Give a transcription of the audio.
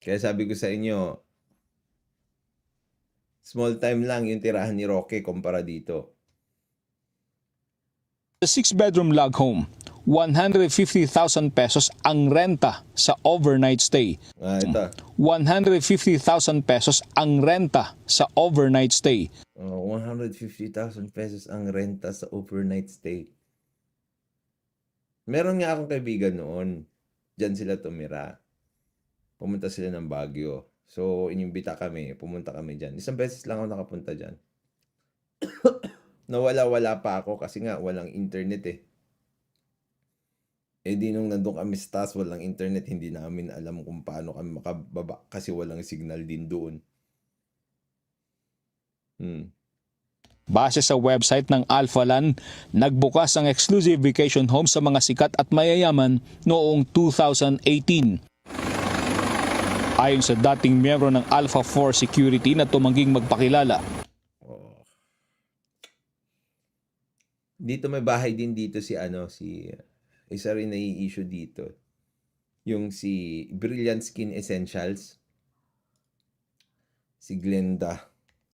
Kaya sabi ko sa inyo, small time lang yung tirahan ni Roque kumpara dito. Sa six-bedroom log home, 150,000 pesos ang renta sa overnight stay. Ah, ito. 150,000 pesos ang renta sa overnight stay. Oh, 150,000 pesos ang renta sa overnight stay. Meron nga akong kaibigan noon. Diyan sila tumira. Pumunta sila ng Baguio. So, inimbita kami. Pumunta kami dyan. Isang beses lang ako nakapunta dyan. Nawala-wala pa ako kasi nga walang internet eh. Eh di nung nandun kami sa taas, walang internet, hindi namin alam kung paano kami makababa kasi walang signal din doon. Hmm. Base sa website ng Alphalan, nagbukas ang exclusive vacation home sa mga sikat at mayayaman noong 2018. Ayon sa dating miyembro ng Alpha 4 Security na tumangging magpakilala, Oh. Dito may bahay din dito si ano si isa rin na issue dito. Yung si Brilliant Skin Essentials. Si Glenda.